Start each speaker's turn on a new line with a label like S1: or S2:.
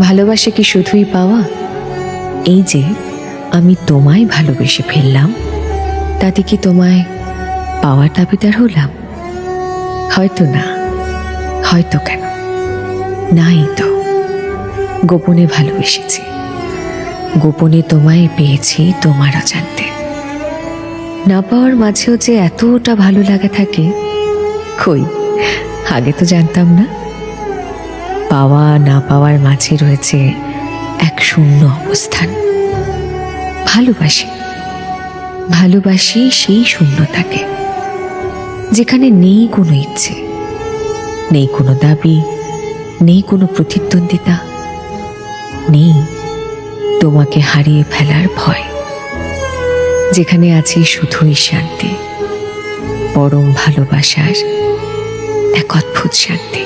S1: ভালোবাসা কি শুধুই পাওয়া? এই যে, আমি তোমায় ভালোবেসে ফেললাম, তাতে কি তোমায় পাওয়ার দাবিদার হলাম? হয়তো না, হয়তো কেন? নাই তো, গোপনে ভালোবেসেছি। গোপনে তোমায় পেয়েছি তোমার অজান্তে। না পাওয়ার মাঝেও যে এতটা ভালো লাগা থাকে, কই? আগে তো জানতাম না। পাওয়া না পাওয়ার মাঝে রয়েছে এক শূন্য অবস্থান। ভালোবাসি। ভালোবাসি সেই শূন্যতাকে, যেখানে নেই কোনো ইচ্ছে, নেই কোনো দাবি, নেই কোনো প্রতিদ্বন্দ্বিতা, নেই তোমাকে হারিয়ে ফেলার ভয়, যেখানে আছে শুধুই শান্তি, পরম ভালোবাসার এক অদ্ভুত শান্তি।